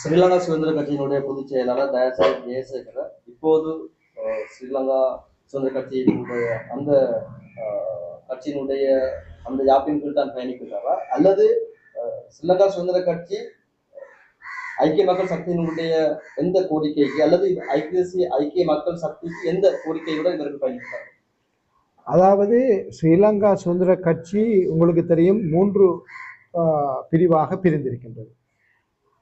ஸ்ரீலங்கா சுதந்திர கட்சியினுடைய பொதுச் செயலாளர் தயாசாய் ஜெயசேகர இப்போது ஸ்ரீலங்கா சுதந்திர கட்சியினுடைய அந்த கட்சியினுடைய அந்த யாப்பின் கீழ் தான் பயணிக்கிறாரா அல்லது ஸ்ரீலங்கா சுதந்திர கட்சி ஐக்கிய மக்கள் சக்தியினுடைய எந்த கோரிக்கைக்கு அல்லது ஐக்கிய ஐக்கிய மக்கள் சக்திக்கு எந்த கோரிக்கையுடன் இவர்கள் பயணிக்கிறார்? அதாவது ஸ்ரீலங்கா சுதந்திர கட்சி உங்களுக்கு தெரியும் மூன்று ஆஹ், பிரிவாக பிரிந்திருக்கின்றது.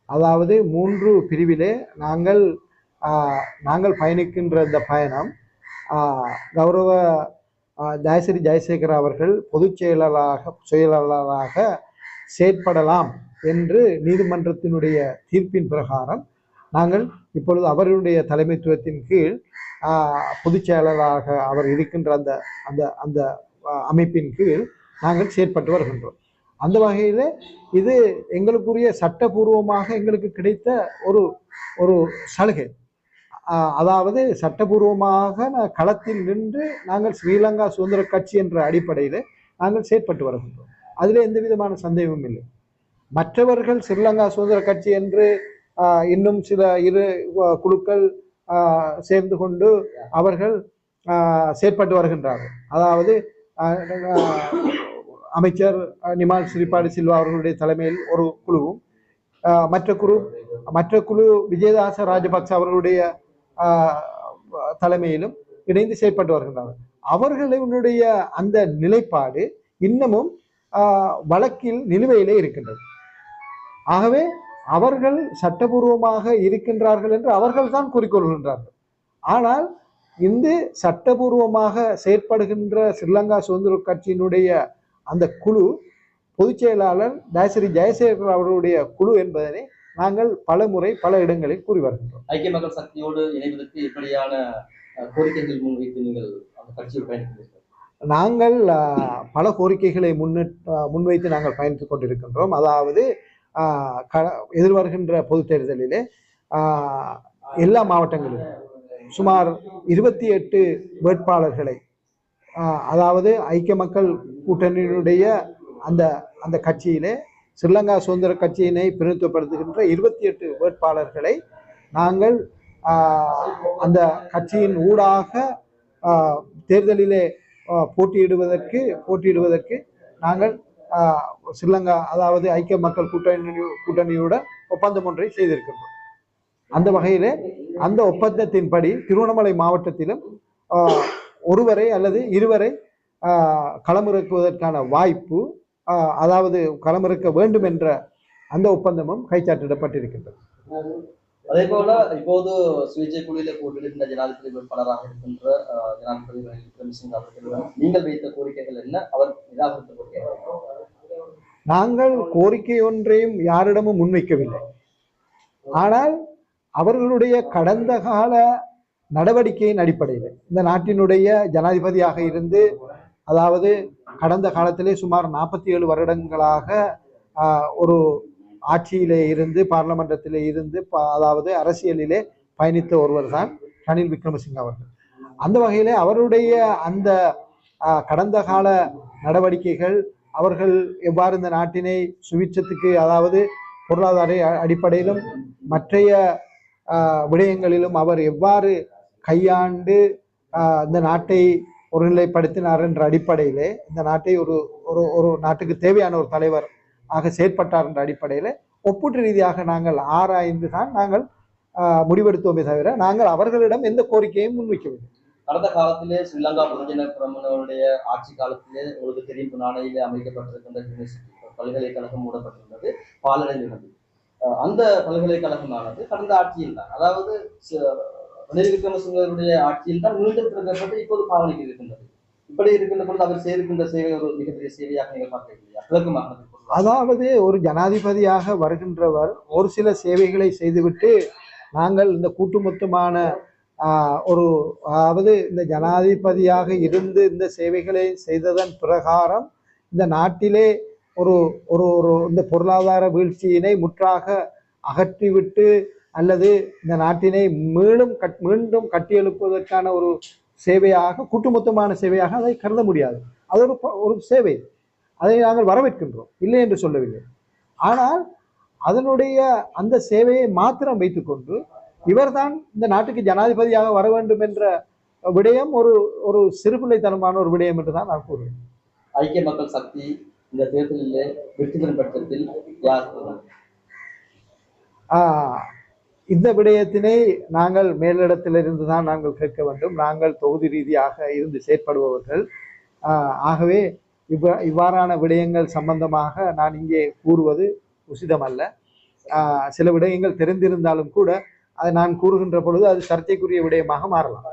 அதாவது மூன்று பிரிவிலே நாங்கள் நாங்கள் பயணிக்கின்ற இந்த பயணம் கௌரவ ஆஹ், ஜெயஸ்ரீ ஜெயசேகர் அவர்கள் பொதுச் செயலாளராக செயலாளராக செயற்படலாம் என்று நீதிமன்றத்தினுடைய தீர்ப்பின் பிரகாரம் நாங்கள் இப்பொழுது அவருடைய தலைமைத்துவத்தின் கீழ் பொதுச் செயலாளராக அவர் இருக்கின்ற அந்த அந்த அந்த அமைப்பின் கீழ் நாங்கள் செயற்பட்டு வருகின்றோம். அந்த வகையில் இது எங்களுக்குரிய சட்டபூர்வமாக எங்களுக்கு கிடைத்த ஒரு ஒரு சலுகை. அதாவது சட்டபூர்வமாக களத்தில் நின்று நாங்கள் ஸ்ரீலங்கா சுதந்திர கட்சி என்ற அடிப்படையில் நாங்கள் செயற்பட்டு வருகின்றோம். அதில் எந்த விதமான சந்தேகமும் இல்லை. மற்றவர்கள் ஸ்ரீலங்கா சுதந்திர கட்சி என்று இன்னும் சில இரு குழுக்கள் சேர்ந்து கொண்டு அவர்கள் செயற்பட்டு வருகின்றார்கள். அதாவது அமைச்சர் நிமால் ஸ்ரீபாடி சில்வா அவர்களுடைய தலைமையில் ஒரு குழுவும் மற்ற குழு மற்ற குழு விஜயதாச ராஜபக்ச அவர்களுடைய தலைமையிலும் இணைந்து செயற்பட்டு வருகின்றார்கள் அவர்களுடைய அந்த நிலைப்பாடு இன்னமும் வழக்கில் நிலுவையிலே இருக்கின்றது. ஆகவே அவர்கள் சட்டபூர்வமாக இருக்கின்றார்கள் என்று அவர்கள் தான் கூறிக்கொள்கின்றார்கள். ஆனால் இந்த சட்டபூர்வமாக செயற்படுகின்ற ஸ்ரீலங்கா சுதந்திர கட்சியினுடைய அந்த குழு பொதுச் செயலாளர் தயசிரி ஜெயசேகர் அவர்களுடைய குழு என்பதனை நாங்கள் பல முறை பல இடங்களில் கூறி வருகின்றோம். ஐக்கிய மக்கள் சக்தியோடு இணைவதற்கு இப்படியான கோரிக்கைகள் முன்வைத்து நீங்கள் அந்த கட்சியில் பயணிக்கிறீர்கள்? நாங்கள் பல கோரிக்கைகளை முன்னிட் ஆஹ், முன்வைத்து நாங்கள் பயணித்துக் கொண்டிருக்கின்றோம். அதாவது க- எதிர்வருகின்ற பொது தேர்தலிலே எல்லா மாவட்டங்களிலும் சுமார் இருபத்தி எட்டு வேட்பாளர்களை அதாவது ஐக்கிய மக்கள் கூட்டணியினுடைய அந்த அந்த கட்சியிலே ஸ்ரீலங்கா சுதந்திர கட்சியினை பிரதிநிதித்துவப்படுத்துகின்ற இருபத்தி எட்டு வேட்பாளர்களை நாங்கள் அந்த கட்சியின் ஊடாக தேர்தலிலே போட்டியிடுவதற்கு போட்டியிடுவதற்கு நாங்கள் ஸ்ரீலங்கா அதாவது ஐக்கிய மக்கள் கூட்டணி கூட்டணியுடன் ஒப்பந்தம் ஒன்றை செய்திருக்கின்றோம். அந்த வகையிலே அந்த ஒப்பந்தத்தின்படி திருவண்ணாமலை மாவட்டத்திலும் ஒருவரை அல்லது இருவரை களமிறக்குவதற்கான வாய்ப்பு அதாவது களமிறக்க வேண்டும் என்ற அந்த ஒப்பந்தமும் கைச்சாட்டிடப்பட்டிருக்கின்றது அதே போல இப்போது சுயேட்சை குழுவில போட்டியிடுகின்ற ஜனாதிபதி வேட்பாளராக இருக்கின்ற ஜனாதிபதி ரணில் விக்ரமசிங்க அவர்களிடம் நீங்கள் வைத்த கோரிக்கைகள் என்ன? அவர் நிராகரித்த கோரிக்கைகள் நாங்கள் கோரிக்கை ஒன்றையும் யாரிடமும் முன்வைக்கவில்லை. ஆனால் அவர்களுடைய கடந்த கால நடவடிக்கையின் அடிப்படையில். இந்த நாட்டினுடைய ஜனாதிபதியாக இருந்து அதாவது கடந்த காலத்திலே சுமார் நாற்பத்தி ஏழு வருடங்களாக ஒரு ஆட்சியிலே இருந்து பார்லமெண்டத்திலே இருந்து ப- அதாவது அரசியலிலே பயணித்த ஒருவர் தான் ரணில் விக்ரமசிங்க அவர்கள். அந்த வகையிலே அவருடைய அந்த கடந்த கால நடவடிக்கைகள் அவர்கள் எவ்வாறு இந்த நாட்டினை சுவிட்சத்துக்கு அதாவது பொருளாதார அடிப்படையிலும் மற்றைய விடயங்களிலும் அவர் எவ்வாறு கையாண்டு இந்த நாட்டை ஒருநிலைப்படுத்தினார் என்ற அடிப்படையிலே இந்த நாட்டை ஒரு ஒரு ஒரு நாட்டுக்கு தேவையான ஒரு தலைவர் ஆக செயற்பட்டார் என்ற அடிப்படையில் ஒப்பீட்டு ரீதியாக நாங்கள் ஆராய்ந்து தான் நாங்கள் முடிவெடுத்தோமே தவிர நாங்கள் அவர்களிடம் எந்த கோரிக்கையும் முன்வைக்கவில்லை. கடந்த காலத்திலே ஸ்ரீலங்கா பொதுஜன பிரமணனுடைய ஆட்சி காலத்திலே உங்களுக்கு தெரியும் நாளையிலே அமைக்கப்பட்டிருக்கின்ற பல்கலைக்கழகம் மூடப்பட்டிருந்தது பாலடைந்திருந்தது அந்த பல்கலைக்கழகமானது கடந்த ஆட்சியில் தான் அதாவது ச- ரணில் விக்ரமசிங்கருடைய ஆட்சியில் தான் மீண்டும் திறக்கப்பட்டு இப்போது பாவனைக்கு இருக்கின்றது. இப்படி இருக்கின்ற பொழுது அவர் செய்திருக்கின்ற சேவை ஒரு மிகப்பெரிய சேவையாக நீங்கள் பார்க்கவில்லையா விளக்கமாக அதாவது ஒரு ஜனாதிபதியாக வருகின்றவர் ஒரு சில சேவைகளை செய்துவிட்டு நாங்கள் இந்த கூட்டுமொத்தமான ஒரு அதாவது இந்த ஜனாதிபதியாக இருந்து இந்த சேவைகளை செய்ததன் பிரகாரம் இந்த நாட்டிலே ஒரு ஒரு ஒரு இந்த பொருளாதார வீழ்ச்சியினை முற்றாக அகற்றிவிட்டு அல்லது இந்த நாட்டினை மீண்டும் கட் மீண்டும் கட்டியெழுப்புவதற்கான ஒரு சேவையாக கூட்டுமொத்தமான சேவையாக அதை கருத முடியாது. அது ஒரு ஒரு சேவை. அதை நாங்கள் வரவேற்கின்றோம். இல்லை என்று சொல்லவில்லை. ஆனால் அதனுடைய அந்த சேவையை மாத்திரம் வைத்துக்கொண்டு இவர்தான் இந்த நாட்டுக்கு ஜனாதிபதியாக வர வேண்டும் என்ற விடயம் ஒரு ஒரு சிறுபிள்ளைத்தனமான ஒரு விடயம் என்று தான் நான் கூறுவேன். ஐக்கிய மக்கள் சக்தி இந்த தேர்தலில் வெற்றி பெறும் பட்சத்தில் யார்? ஆஹ் இந்த விடயத்தினை நாங்கள் மேலிடத்திலிருந்து தான் நாங்கள் கேட்க வேண்டும். நாங்கள் தொகுதி ரீதியாக இருந்து செயற்படுபவர்கள். ஆகவே இவ்வ இவ்வாறான விடயங்கள் சம்பந்தமாக நான் இங்கே கூறுவது உசிதமல்ல. சில விடயங்கள் தெரிந்திருந்தாலும் கூட அதை நான் கூறுகின்ற பொழுது அது சர்ச்சைக்குரிய விடயமாக மாறலாம்.